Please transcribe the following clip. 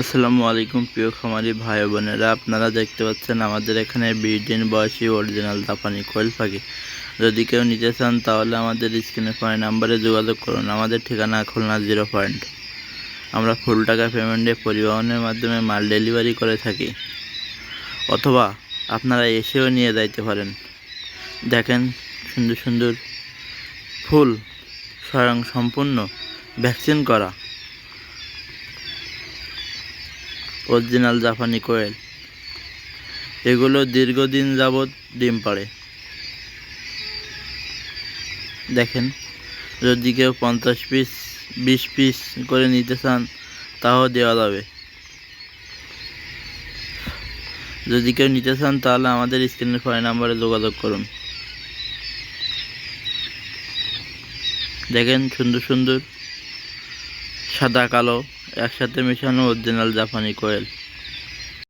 আসসালামু আলাইকুম, প্রিয় খামারি ভাই বোনেরা। আপনারা দেখতে পাচ্ছেন আমাদের এখানে বিশ দিন বয়সী অরিজিনাল জাপানি কোয়েল পাখি। যদি কেউ নিতে চান, তাহলে আমাদের স্ক্রিনে পয়েন্ট নাম্বারে যোগাযোগ করুন। আমাদের ঠিকানা খুলনা জিরো পয়েন্ট। আমরা ফুল টাকা পেমেন্টে পরিবহনের মাধ্যমে মাল ডেলিভারি করে থাকি। অথবা আপনারা এসেও নিয়ে যাইতে পারেন। দেখেন, সুন্দর সুন্দর ফুল স্বয়ং সম্পূর্ণ ভ্যাকসিন করা। অরিজিনাল জাপানি কোয়েল এগুলো দীর্ঘদিন যাবৎ ডিম পাড়ে। দেখেন, যদি কেউ পঞ্চাশ পিস বিশ পিস করে নিতে চান, তাও দেওয়া যাবে। যদি কেউ নিতে চান, তাহলে আমাদের স্ক্রিনের ফোন নাম্বারে যোগাযোগ করুন। দেখেন, সুন্দর সুন্দর সাদা, কালো একসাথে মেশানো অরিজিনাল জাপানি কোয়েল